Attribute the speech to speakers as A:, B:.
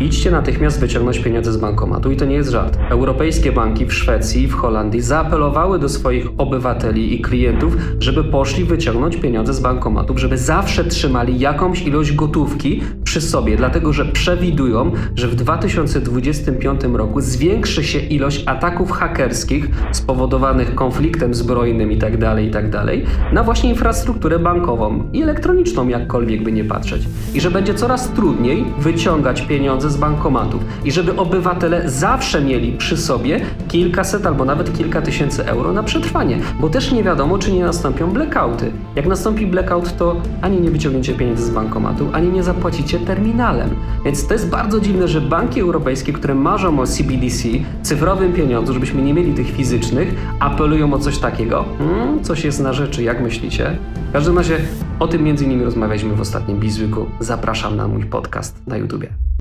A: Idźcie natychmiast wyciągnąć pieniądze z bankomatu i to nie jest żart. Europejskie banki w Szwecji i w Holandii zaapelowały do swoich obywateli i klientów, żeby poszli wyciągnąć pieniądze z bankomatów, żeby zawsze trzymali jakąś ilość gotówki przy sobie, dlatego że przewidują, że w 2025 roku zwiększy się ilość ataków hakerskich spowodowanych konfliktem zbrojnym i tak dalej, i tak na właśnie infrastrukturę bankową i elektroniczną, jakkolwiek by nie patrzeć. I że będzie coraz trudniej wyciągać pieniądze z bankomatów i żeby obywatele zawsze mieli przy sobie kilkaset albo nawet kilka tysięcy euro na przetrwanie, bo też nie wiadomo, czy nie nastąpią blackouty. Jak nastąpi blackout, to ani nie wyciągniecie pieniędzy z bankomatu, ani nie zapłacicie terminalem. Więc to jest bardzo dziwne, że banki europejskie, które marzą o CBDC, cyfrowym pieniądzu, żebyśmy nie mieli tych fizycznych, apelują o coś takiego. Hmm, coś jest na rzeczy, jak myślicie? W każdym razie o tym między innymi rozmawialiśmy w ostatnim Bizwyku. Zapraszam na mój podcast na YouTubie.